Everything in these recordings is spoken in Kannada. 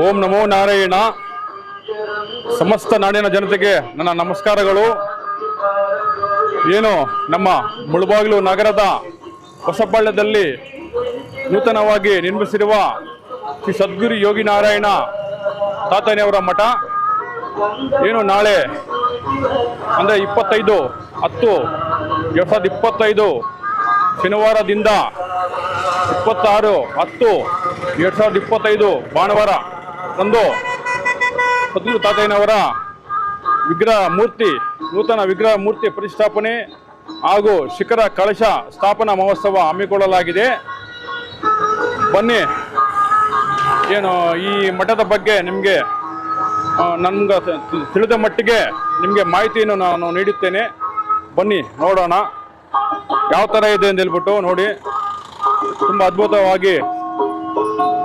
ಓಂ ನಮೋ ನಾರಾಯಣ. ಸಮಸ್ತ ನಾಡಿನ ಜನತೆಗೆ ನನ್ನ ನಮಸ್ಕಾರಗಳು. ಏನು ನಮ್ಮ ಮುಳುಬಾಗಿಲು ನಗರದ ಹೊಸಬಳ್ಳದಲ್ಲಿ ನೂತನವಾಗಿ ನಿರ್ಮಿಸಿರುವ ಶ್ರೀ ಸದ್ಗುರು ಯೋಗಿ ನಾರಾಯಣ ತಾತನೆಯವರ ಮಠ. ಏನು ನಾಳೆ ಅಂದರೆ ಇಪ್ಪತ್ತೈದು ಹತ್ತು, ಎರಡು ಸಾವಿರದ ಇಪ್ಪತ್ತೈದು ಶನಿವಾರದಿಂದ ಇಪ್ಪತ್ತಾರು ಹತ್ತು, ಎರಡು ಸಾವಿರದ ಇಪ್ಪತ್ತೈದು ಭಾನುವಾರ ತಂದು ಸದ್ಗುರು ತಾತಯ್ಯನವರ ವಿಗ್ರಹ ಮೂರ್ತಿ, ನೂತನ ವಿಗ್ರಹ ಮೂರ್ತಿ ಪ್ರತಿಷ್ಠಾಪನೆ ಹಾಗೂ ಶಿಖರ ಕಳಶ ಸ್ಥಾಪನಾ ಮಹೋತ್ಸವ ಹಮ್ಮಿಕೊಳ್ಳಲಾಗಿದೆ. ಬನ್ನಿ. ಏನು, ಈ ಮಠದ ಬಗ್ಗೆ ನಿಮಗೆ ನನ್ಗೆ ತಿಳಿದ ಮಟ್ಟಿಗೆ ನಿಮಗೆ ಮಾಹಿತಿಯನ್ನು ನಾನು ನೀಡುತ್ತೇನೆ. ಬನ್ನಿ, ನೋಡೋಣ. ಯಾವ ಥರ ಇದೆ ಅಂತ ಹೇಳ್ಬಿಟ್ಟು ನೋಡಿ. ತುಂಬ ಅದ್ಭುತವಾಗಿ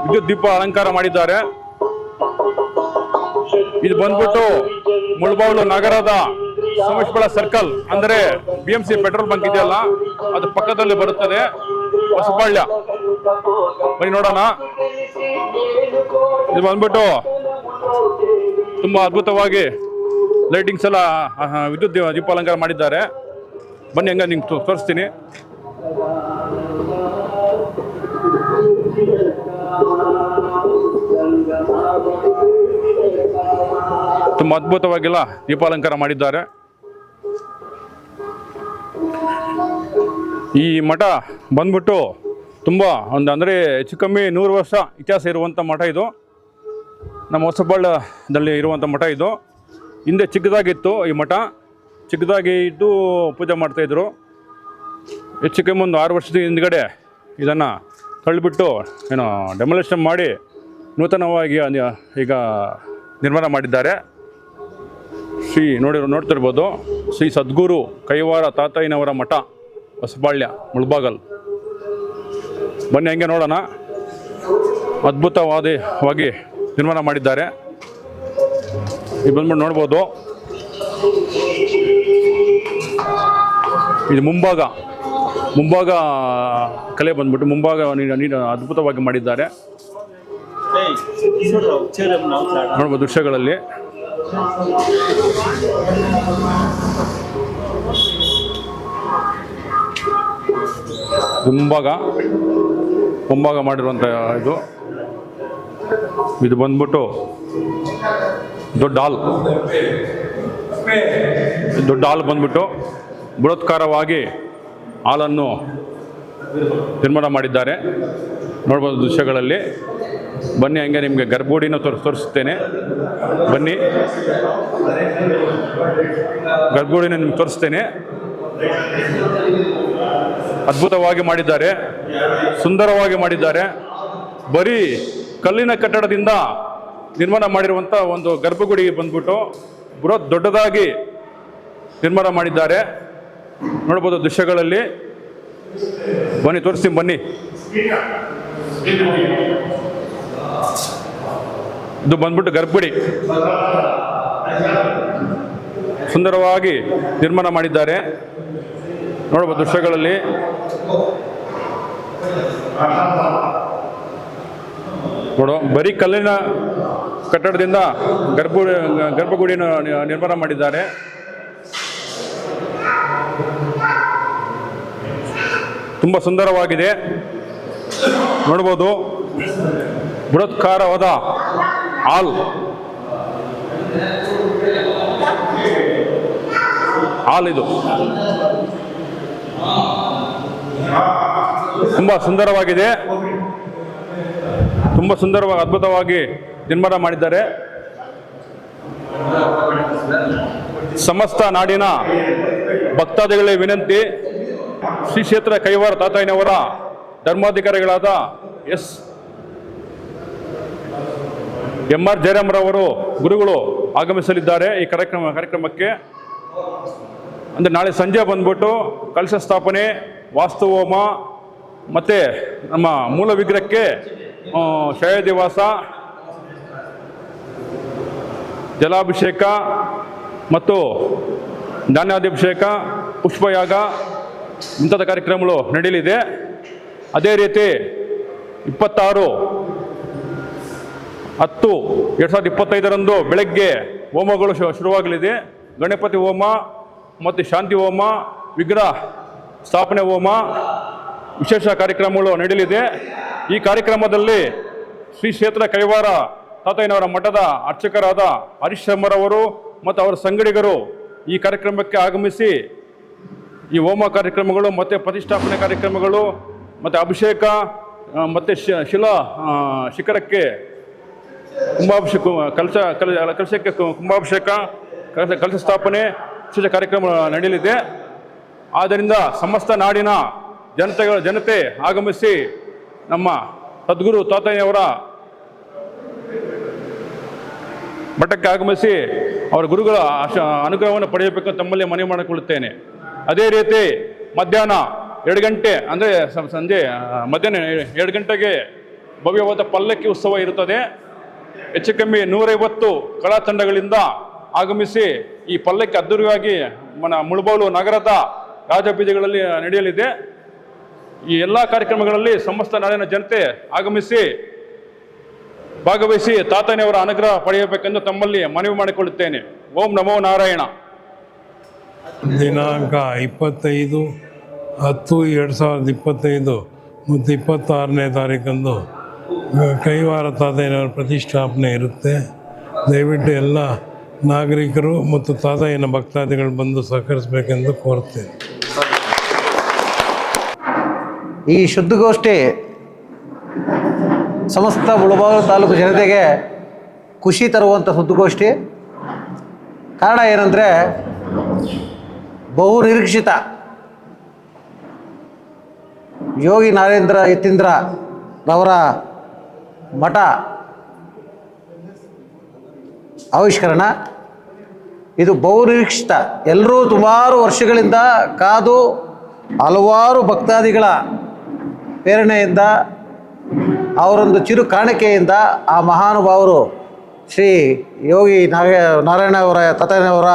ವಿದ್ಯುತ್ ದೀಪ ಅಲಂಕಾರ ಮಾಡಿದ್ದಾರೆ. ಇದು ಬಂದ್ಬಿಟ್ಟು ಮುಳಬಾವಲು ನಗರದ ಸೋಮೇಶ್ವರ ಸರ್ಕಲ್ ಅಂದರೆ B M C petrol bunk ಇದೆಯಲ್ಲ, ಅದು ಪಕ್ಕದಲ್ಲಿ ಬರುತ್ತದೆ. ಹೊಸಬಾಳ್ಯ ಬನ್ನಿ ನೋಡೋಣ. ಇದು ಬಂದ್ಬಿಟ್ಟು ತುಂಬಾ ಅದ್ಭುತವಾಗಿ ಲೈಟಿಂಗ್ಸ್ ಎಲ್ಲ ವಿದ್ಯುತ್ ದೀಪ ದೀಪ ಮಾಡಿದ್ದಾರೆ. ಬನ್ನಿ ಹಂಗ ತೋ- ತೋರಿಸ್ತೀನಿ. ತುಂಬ ಅದ್ಭುತವಾಗಿಲ್ಲ ದೀಪಾಲಂಕಾರ ಮಾಡಿದ್ದಾರೆ. ಈ ಮಠ ಬಂದ್ಬಿಟ್ಟು ತುಂಬ ಒಂದು ಅಂದರೆ ಹೆಚ್ಚು ಕಮ್ಮಿ ನೂರು ವರ್ಷ ಇತಿಹಾಸ ಇರುವಂಥ ಮಠ ಇದು. ನಮ್ಮ ಹೊಸಬಳ್ಳದಲ್ಲಿ ಇರುವಂಥ ಮಠ ಇದು. ಹಿಂದೆ ಚಿಕ್ಕದಾಗಿತ್ತು ಈ ಮಠ. ಚಿಕ್ಕದಾಗಿ ಇದ್ದು ಪೂಜೆ ಮಾಡ್ತಾಯಿದ್ರು ಹೆಚ್ಚು ಕಮ್ಮಿ ಒಂದು ಆರು ವರ್ಷದ ಹಿಂದ್ಗಡೆ ಇದನ್ನು ತಳ್ಳಿಬಿಟ್ಟು ಏನೋ ಡೆಮೊಲೇಷನ್ ಮಾಡಿ ನೂತನವಾಗಿ ಈಗ ನಿರ್ಮಾಣ ಮಾಡಿದ್ದಾರೆ. ಶ್ರೀ ನೋಡಿ ನೋಡ್ತಿರ್ಬೋದು, ಶ್ರೀ ಸದ್ಗುರು ಕೈವಾರ ತಾತಯ್ಯನವರ ಮಠ, ಹೊಸಬಾಳ್ಯ, ಮುಳ್ಬಾಗಲ್. ಬನ್ನಿ ಹಂಗೆ ನೋಡೋಣ. ಅದ್ಭುತವಾದವಾಗಿ ನಿರ್ಮಾಣ ಮಾಡಿದ್ದಾರೆ. ಇದು ಬಂದ್ಬಿಟ್ಟು ನೋಡ್ಬೋದು. ಇದು ಮುಂಭಾಗ ಮುಂಭಾಗ ಕಲೆ ಬಂದ್ಬಿಟ್ಟು ಮುಂಭಾಗ ಅದ್ಭುತವಾಗಿ ಮಾಡಿದ್ದಾರೆ. ನೋಡ್ಬೋದು ದೃಶ್ಯಗಳಲ್ಲಿ. ಮುಂಭಾಗ ಮುಂಭಾಗ ಮಾಡಿರುವಂಥ ಇದು. ಇದು ಬಂದ್ಬಿಟ್ಟು ದೊಡ್ಡ ಹಾಲ್ ದೊಡ್ಡ ಹಾಲ್ ಬಂದ್ಬಿಟ್ಟು ಬೃಹತ್ಕಾರವಾಗಿ ಹಾಲನ್ನು ನಿರ್ಮಾಣ ಮಾಡಿದ್ದಾರೆ. ನೋಡ್ಬೋದು ದೃಶ್ಯಗಳಲ್ಲಿ. ಬನ್ನಿ, ಹಂಗೆ ನಿಮಗೆ ಗರ್ಭಗುಡಿನ ತೋರಿಸ್, ತೋರಿಸ್ತೇನೆ. ಬನ್ನಿ. ಗರ್ಭಗುಡಿನ ನಿಮ್ಗೆ ತೋರಿಸ್ತೇನೆ. ಅದ್ಭುತವಾಗಿ ಮಾಡಿದ್ದಾರೆ. ಸುಂದರವಾಗಿ ಮಾಡಿದ್ದಾರೆ. ಬರೀ ಕಲ್ಲಿನ ಕಟ್ಟಡದಿಂದ ನಿರ್ಮಾಣ ಮಾಡಿರುವಂಥ ಒಂದು ಗರ್ಭಗುಡಿ ಬಂದ್ಬಿಟ್ಟು ಬೃಹತ್ ದೊಡ್ಡದಾಗಿ ನಿರ್ಮಾಣ ಮಾಡಿದ್ದಾರೆ. ನೋಡ್ಬೋದು ದೃಶ್ಯಗಳಲ್ಲಿ. ಬನ್ನಿ, ತೋರಿಸ್ತೀನಿ, ಬನ್ನಿ. ಇದು ಬಂದ್ಬಿಟ್ಟು ಗರ್ಭಗುಡಿ ಸುಂದರವಾಗಿ ನಿರ್ಮಾಣ ಮಾಡಿದ್ದಾರೆ. ನೋಡಬಹುದು ದೃಶ್ಯಗಳಲ್ಲಿ. ನೋಡು, ಬರೀ ಕಲ್ಲಿನ ಕಟ್ಟಡದಿಂದ ಗರ್ಭ, ಗರ್ಭಗುಡಿಯನ್ನು ನಿರ್ಮಾಣ ಮಾಡಿದ್ದಾರೆ. ತುಂಬ ಸುಂದರವಾಗಿದೆ. ನೋಡ್ಬೋದು ಬೃಹತ್ಕಾರವಾದ ಆಲ್ ಹಾಲ್ ಇದು. ತುಂಬ ಸುಂದರವಾಗಿದೆ. ತುಂಬ ಸುಂದರವಾಗಿ, ಅದ್ಭುತವಾಗಿ ನಿರ್ಮಾಣ ಮಾಡಿದ್ದಾರೆ. ಸಮಸ್ತ ನಾಡಿನ ಭಕ್ತಾದಿಗಳಿಗೆ ವಿನಂತಿ. ಶ್ರೀ ಕ್ಷೇತ್ರ ಕೈವಾರ ತಾತಾಯಿನವರ ಧರ್ಮಾಧಿಕಾರಿಗಳಾದ ಎಸ್. ಎಂ ಆರ್ ಜಯರಾಮ್ರವರು ಗುರುಗಳು ಆಗಮಿಸಲಿದ್ದಾರೆ ಈ ಕಾರ್ಯಕ್ರಮ ಕಾರ್ಯಕ್ರಮಕ್ಕೆ. ಅಂದರೆ ನಾಳೆ ಸಂಜೆ ಬಂದ್ಬಿಟ್ಟು ಕಲಶ ಸ್ಥಾಪನೆ, ವಾಸ್ತುಹೋಮ ಮತ್ತು ನಮ್ಮ ಮೂಲ ವಿಗ್ರಹಕ್ಕೆ ಶಯದಿವಾಸ ಶಯ ದಿವಾಸ, ಜಲಾಭಿಷೇಕ ಮತ್ತು ಧಾನ್ಯಾಭಿಷೇಕ, ಪುಷ್ಪಯಾಗ ಇಂಥದ ಕಾರ್ಯಕ್ರಮಗಳು ನಡೆಯಲಿದೆ ಅದೇ ರೀತಿ ಇಪ್ಪತ್ತಾರು ಹತ್ತು, ಎರಡು ಸಾವಿರದ ಇಪ್ಪತ್ತೈದರಂದು ಬೆಳಗ್ಗೆ ಹೋಮಗಳು ಶುರುವಾಗಲಿದೆ. ಗಣಪತಿ ಹೋಮ ಮತ್ತು ಶಾಂತಿ ಹೋಮ, ವಿಗ್ರಹ ಸ್ಥಾಪನೆ ಹೋಮ, ವಿಶೇಷ ಕಾರ್ಯಕ್ರಮಗಳು ನಡೆಯಲಿದೆ. ಈ ಕಾರ್ಯಕ್ರಮದಲ್ಲಿ ಶ್ರೀ ಕ್ಷೇತ್ರ ಕೈವಾರ ತಾತಯ್ಯನವರ ಮಠದ ಅರ್ಚಕರಾದ ಹರೀಶ್ ಶರ್ಮರವರು ಮತ್ತು ಅವರ ಸಂಗಡಿಗರು ಈ ಕಾರ್ಯಕ್ರಮಕ್ಕೆ ಆಗಮಿಸಿ ಈ ಹೋಮ ಕಾರ್ಯಕ್ರಮಗಳು ಮತ್ತು ಪ್ರತಿಷ್ಠಾಪನೆ ಕಾರ್ಯಕ್ರಮಗಳು ಮತ್ತು ಅಭಿಷೇಕ ಮತ್ತು ಶಿಲಾ ಶಿಖರಕ್ಕೆ ಕುಂಭಾಭಿಷೇಕ, ಕಲಶ, ಕಲ ಕಲಶಕ್ಕೆ ಕುಂಭಾಭಿಷೇಕ, ಕಲಶ ಕಲಶ ಸ್ಥಾಪನೆ, ವಿಶೇಷ ಕಾರ್ಯಕ್ರಮ ನಡೆಯಲಿದೆ. ಆದ್ದರಿಂದ ಸಮಸ್ತ ನಾಡಿನ ಜನತೆಗಳ ಜನತೆ ಆಗಮಿಸಿ ನಮ್ಮ ಸದ್ಗುರು ತಾತಯ್ಯವರ ಮಠಕ್ಕೆ ಆಗಮಿಸಿ ಅವರ ಗುರುಗಳ ಆಶ ಅನುಗ್ರಹವನ್ನು ಪಡೆಯಬೇಕು ತಮ್ಮಲ್ಲಿ ಮನವಿ ಮಾಡಿಕೊಳ್ಳುತ್ತೇನೆ. ಅದೇ ರೀತಿ ಮಧ್ಯಾಹ್ನ ಎರಡು ಗಂಟೆ, ಅಂದರೆ ಸಂಜೆ ಮಧ್ಯಾಹ್ನ ಎರಡು ಗಂಟೆಗೆ ಭವ್ಯವಾದ ಪಲ್ಲಕ್ಕಿ ಉತ್ಸವ ಇರುತ್ತದೆ. ಹೆಚ್ಚು ಕಮ್ಮಿ ನೂರೈವತ್ತು ಕಲಾ ತಂಡಗಳಿಂದ ಆಗಮಿಸಿ ಈ ಪಲ್ಲಕ್ಕೆ ಅದ್ದೂರಿಯಾಗಿ ಮನ ಮುಳುಬೌಲು ನಗರದ ರಾಜಬೀದಿಗಳಲ್ಲಿ ನಡೆಯಲಿದೆ. ಈ ಎಲ್ಲ ಕಾರ್ಯಕ್ರಮಗಳಲ್ಲಿ ಸಮಸ್ತ ನಾಡಿನ ಜನತೆ ಆಗಮಿಸಿ ಭಾಗವಹಿಸಿ ತಾತನೆಯವರ ಅನುಗ್ರಹ ಪಡೆಯಬೇಕೆಂದು ತಮ್ಮಲ್ಲಿ ಮನವಿ ಮಾಡಿಕೊಳ್ಳುತ್ತೇನೆ. ಓಂ ನಮೋ ನಾರಾಯಣ. ದಿನಾಂಕ ಇಪ್ಪತ್ತೈದು ಹತ್ತು ಎರಡು ಸಾವಿರದ ಇಪ್ಪತ್ತೈದು ಮತ್ತು ಇಪ್ಪತ್ತಾರನೇ ತಾರೀಕಂದು ಕೈವಾರ ತಾತಯ್ಯನವರ ಪ್ರತಿಷ್ಠಾಪನೆ ಇರುತ್ತೆ, ದಯವಿಟ್ಟು ಎಲ್ಲ ನಾಗರಿಕರು ಮತ್ತು ತಾತಯ್ಯನ ಭಕ್ತಾದಿಗಳು ಬಂದು ಸಹಕರಿಸಬೇಕೆಂದು ಕೋರ್ತೇನೆ ಈ ಶುದ್ಧಗೋಷ್ಠಿ ಸಮಸ್ತ ಮುಳಬಾಗಿಲು ತಾಲೂಕು ಜನತೆಗೆ ಖುಷಿ ತರುವಂಥ ಸುದ್ದಿಗೋಷ್ಠಿ ಕಾರಣ ಏನಂದರೆ, ಬಹು ನಿರೀಕ್ಷಿತ ಯೋಗಿ ನಾರೇಂದ್ರ ಯತೀಂದ್ರ ರವರ ಮಠ. ಆವಿಷ್ಕರಣ. ಇದು ಬಹು ನಿರೀಕ್ಷಿತ ಎಲ್ಲರೂ ಸುಮಾರು ವರ್ಷಗಳಿಂದ ಕಾದು ಹಲವಾರು ಭಕ್ತಾದಿಗಳ ಪ್ರೇರಣೆಯಿಂದ, ಅವರೊಂದು ಚಿರು ಕಾಣಿಕೆಯಿಂದ ಆ ಮಹಾನುಭಾವರು ಶ್ರೀ ಯೋಗಿ ನಾಗ ನಾರಾಯಣ ಅವರ ತಾತಯ್ಯನವರ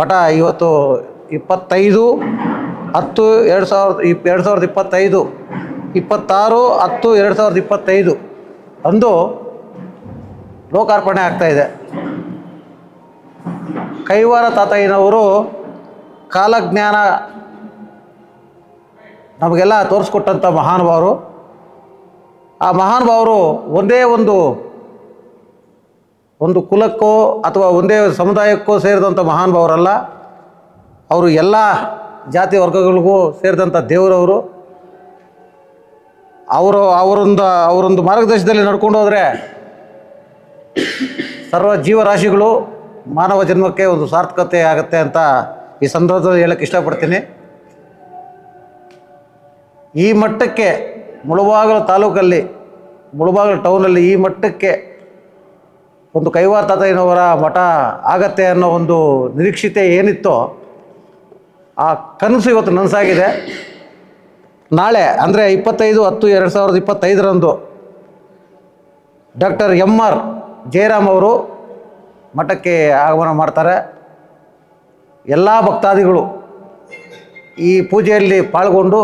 ಮಠ ಇವತ್ತು ಇಪ್ಪತ್ತೈದು, ಹತ್ತು, ಎರಡು ಸಾವಿರದ, ಇಪ್, ಎರಡು ಸಾವಿರದ ಇಪ್ಪತ್ತೈದು, ಇಪ್ಪತ್ತಾರು, ಹತ್ತು, ಎರಡು ಸಾವಿರದ ಇಪ್ಪತ್ತೈದು. ಅಂದು ಲೋಕಾರ್ಪಣೆ ಆಗ್ತಾಯಿದೆ ಕೈವಾರ ತಾತಯ್ಯನವರು ಕಾಲಜ್ಞಾನ ನಮಗೆಲ್ಲ ತೋರಿಸ್ಕೊಟ್ಟಂಥ ಮಹಾನುಭಾವರು. ಆ ಮಹಾನುಭಾವರು ಒಂದೇ ಒಂದು ಒಂದು ಕುಲಕ್ಕೋ ಅಥವಾ ಒಂದೇ ಸಮುದಾಯಕ್ಕೋ ಸೇರಿದಂಥ ಮಹಾನುಭಾವರಲ್ಲ. ಅವರು ಎಲ್ಲ ಜಾತಿ ವರ್ಗಗಳಿಗೂ ಸೇರಿದಂಥ ದೇವರವರು. ಅವರು ಅವರೊಂದು ಅವರೊಂದು ಮಾರ್ಗದರ್ಶನದಲ್ಲಿ ನಡ್ಕೊಂಡು ಹೋದರೆ ಸರ್ವ ಜೀವರಾಶಿಗಳು ಮಾನವ ಜನ್ಮಕ್ಕೆ ಒಂದು ಸಾರ್ಥಕತೆ ಆಗುತ್ತೆ ಅಂತ ಈ ಸಂದರ್ಭದಲ್ಲಿ ಹೇಳಕ್ಕೆ ಇಷ್ಟಪಡ್ತೀನಿ. ಈ ಮಟ್ಟಕ್ಕೆ ಮುಳಬಾಗಿಲು ತಾಲೂಕಲ್ಲಿ, ಮುಳಬಾಗಿಲು ಟೌನಲ್ಲಿ ಈ ಮಟ್ಟಕ್ಕೆ ಒಂದು ಕೈವಾರ ತಾತಯ್ಯನವರ ಮಠ ಆಗತ್ತೆ ಅನ್ನೋ ಒಂದು ನಿರೀಕ್ಷಿತೆ ಏನಿತ್ತೋ ಆ ಕನಸು ಇವತ್ತು ನನಸಾಗಿದೆ. ನಾಳೆ, ಅಂದರೆ ಇಪ್ಪತ್ತೈದು ಹತ್ತು ಎರಡು ಸಾವಿರದ ಇಪ್ಪತ್ತೈದರಂದು ಡಾಕ್ಟರ್ ಎಂ ಆರ್ ಜಯರಾಮ್ ಅವರು ಮಠಕ್ಕೆ ಆಗಮನ ಮಾಡ್ತಾರೆ. ಎಲ್ಲ ಭಕ್ತಾದಿಗಳು ಈ ಪೂಜೆಯಲ್ಲಿ ಪಾಲ್ಗೊಂಡು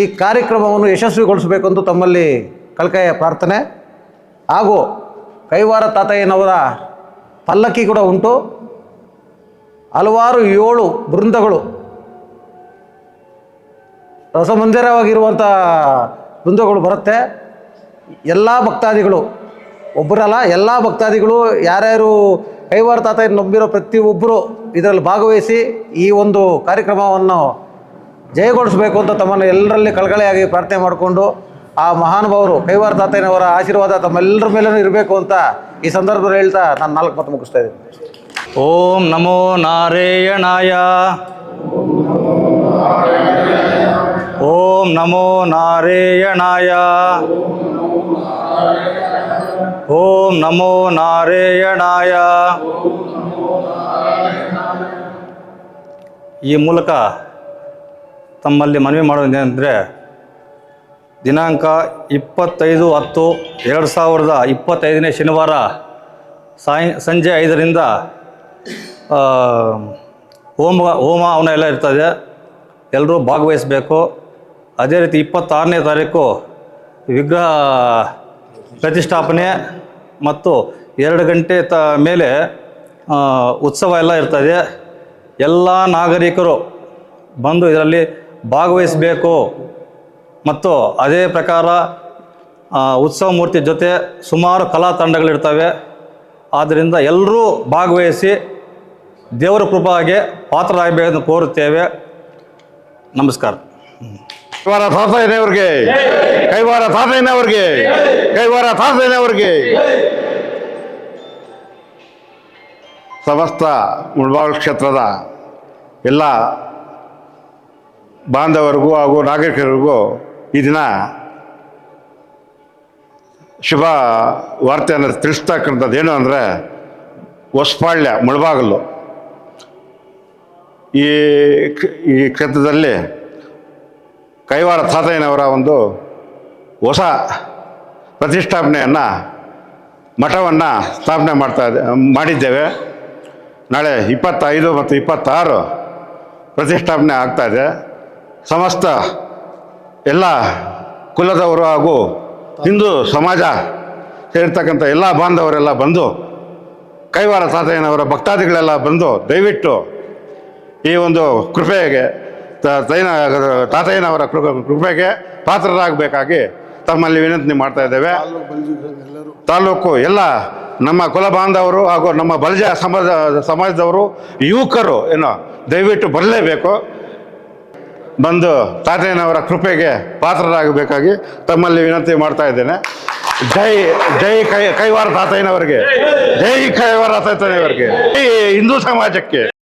ಈ ಕಾರ್ಯಕ್ರಮವನ್ನು ಯಶಸ್ವಿಗೊಳಿಸಬೇಕೆಂದು ತಮ್ಮಲ್ಲಿ ಕಲ್ಕಾಯ ಪ್ರಾರ್ಥನೆ ಹಾಗೂ ಕೈವಾರ ತಾತಯ್ಯನವರ ಪಲ್ಲಕ್ಕಿ ಕೂಡ ಉಂಟು. ಹಲವಾರು ಏಳು ಬೃಂದಗಳು ರಸಮಂದಿರವಾಗಿರುವಂಥ ಬೃಂದಗಳು ಬರುತ್ತೆ. ಎಲ್ಲ ಭಕ್ತಾದಿಗಳು ಒಬ್ಬರಲ್ಲ ಎಲ್ಲ ಭಕ್ತಾದಿಗಳು, ಯಾರ್ಯಾರು ಕೈವಾರ ತಾತ ನಂಬಿರೋ ಪ್ರತಿಯೊಬ್ಬರು ಇದರಲ್ಲಿ ಭಾಗವಹಿಸಿ ಈ ಒಂದು ಕಾರ್ಯಕ್ರಮವನ್ನು ಜಯಗೊಳಿಸಬೇಕು ಅಂತ ತಮ್ಮನ್ನು ಎಲ್ಲರಲ್ಲಿ ಕಳಕಳಿಯಾಗಿ ಪ್ರಾರ್ಥನೆ ಮಾಡಿಕೊಂಡು ಆ ಮಹಾನುಭಾವರು ಕೈವಾರ ತಾತಯ್ಯನವರ ಆಶೀರ್ವಾದ ತಮ್ಮೆಲ್ಲರ ಮೇಲೂ ಇರಬೇಕು ಅಂತ ಈ ಸಂದರ್ಭದಲ್ಲಿ ಹೇಳ್ತಾ ನಾನು ನಾಲ್ಕು ಮಾತು ಮುಗಿಸ್ತಾ ಇದ್ದೀನಿ. ಓಂ ನಮೋ ನಾರಾಯಣಾಯ. ಓಂ ನಮೋ ನಾರಾಯಣಾಯ. ಓಂ ನಮೋ ನಾರಾಯಣಾಯ. ಈ ಮೂಲಕ ತಮ್ಮಲ್ಲಿ ಮನವಿ ಮಾಡೋದೇನೆಂದರೆ ದಿನಾಂಕ ಇಪ್ಪತ್ತೈದು ಹತ್ತು ಎರಡು ಸಾವಿರದ ಇಪ್ಪತ್ತೈದನೇ ಶನಿವಾರ ಸಾಯಂ, ಸಂಜೆ ಐದರಿಂದ ಹೋಮ ಹೋಮ ಅವನ ಎಲ್ಲ ಇರ್ತದೆ. ಎಲ್ಲರೂ ಭಾಗವಹಿಸಬೇಕು. ಅದೇ ರೀತಿ ಇಪ್ಪತ್ತಾರನೇ ತಾರೀಕು ವಿಗ್ರಹ ಪ್ರತಿಷ್ಠಾಪನೆ ಮತ್ತು ಎರಡು ಗಂಟೆ ತ ಮೇಲೆ ಉತ್ಸವ ಎಲ್ಲ ಇರ್ತದೆ ಎಲ್ಲ ನಾಗರಿಕರು ಬಂದು ಇದರಲ್ಲಿ ಭಾಗವಹಿಸಬೇಕು. ಮತ್ತು ಅದೇ ಪ್ರಕಾರ ಉತ್ಸವ ಮೂರ್ತಿ ಜೊತೆ ಸುಮಾರು ಕಲಾ ತಂಡಗಳಿರ್ತವೆ. ಆದ್ದರಿಂದ ಎಲ್ಲರೂ ಭಾಗವಹಿಸಿ ದೇವರ ಕೃಪಾಗೆ ಪಾತ್ರರಾಗಬೇಕೆಂದು ಕೋರುತ್ತೇವೆ. ನಮಸ್ಕಾರ. ಕೈವಾರ ತಾತಯ್ಯನವ್ರಿಗೆ ಕೈವಾರ ತಾತಯ್ಯನವ್ರಿಗೆ ಕೈವಾರ ತಾತಯ್ಯನವ್ರಿಗೆ ಸಮಸ್ತ ಮುಳಬಾಗಿಲು ಕ್ಷೇತ್ರದ ಎಲ್ಲ ಬಾಂಧವರಿಗೂ ಹಾಗೂ ನಾಗರಿಕರಿಗೂ ಈ ದಿನ ಶುಭ ವಾರ್ತೆಯನ್ನು ತಿಳಿಸ್ತಕ್ಕಂಥದ್ದು ಏನು ಅಂದರೆ ಹೊಸಪಾಳ್ಯ, ಮುಳಬಾಗಲು. ಈ ಈ ಕ್ಷೇತ್ರದಲ್ಲಿ ಕೈವಾರ ತಾತಯ್ಯನವರ ಒಂದು ಹೊಸ ಪ್ರತಿಷ್ಠಾಪನೆಯನ್ನು, ಮಠವನ್ನು ಸ್ಥಾಪನೆ ಮಾಡ್ತಾ ಮಾಡಿದ್ದೇವೆ. ನಾಳೆ ಇಪ್ಪತ್ತೈದು ಮತ್ತು ಇಪ್ಪತ್ತಾರು ಪ್ರತಿಷ್ಠಾಪನೆ ಆಗ್ತಾ ಇದೆ. ಸಮಸ್ತ ಎಲ್ಲ ಕುಲದವರು ಹಾಗೂ ಹಿಂದೂ ಸಮಾಜ ಸೇರ್ತಕ್ಕಂಥ ಎಲ್ಲ ಬಾಂಧವರೆಲ್ಲ ಬಂದು ಕೈವಾರ ತಾತಯ್ಯನವರ ಭಕ್ತಾದಿಗಳೆಲ್ಲ ಬಂದು ದಯವಿಟ್ಟು ಈ ಒಂದು ಕೃಪೆಗೆ ತ- ತೈನ ತಾತಯ್ಯನವರ ಕೃಪೆಗೆ ಪಾತ್ರರಾಗಬೇಕಾಗಿ ತಮ್ಮಲ್ಲಿ ವಿನಂತಿ ಮಾಡ್ತಾ ಇದ್ದೇವೆ. ತಾಲೂಕು ಎಲ್ಲ ನಮ್ಮ ಕುಲ ಬಾಂಧವರು ಹಾಗೂ ನಮ್ಮ ಬಲಜ ಸಮಾಜ ಸಮಾಜದವರು ಯುವಕರು ಏನೋ ದಯವಿಟ್ಟು ಬರಲೇಬೇಕು. ಬಂದು ತಾತಯ್ಯನವರ ಕೃಪೆಗೆ ಪಾತ್ರರಾಗಬೇಕಾಗಿ ತಮ್ಮಲ್ಲಿ ವಿನಂತಿ ಮಾಡ್ತಾ ಇದ್ದೇನೆ. ಜೈ ಜೈ ಕೈ ಕೈವಾರ ತಾತಯ್ಯನವರಿಗೆ. ಜೈ ಕೈವಾರ ತಾತಯ್ಯನವರಿಗೆ. ಈ ಹಿಂದೂ ಸಮಾಜಕ್ಕೆ.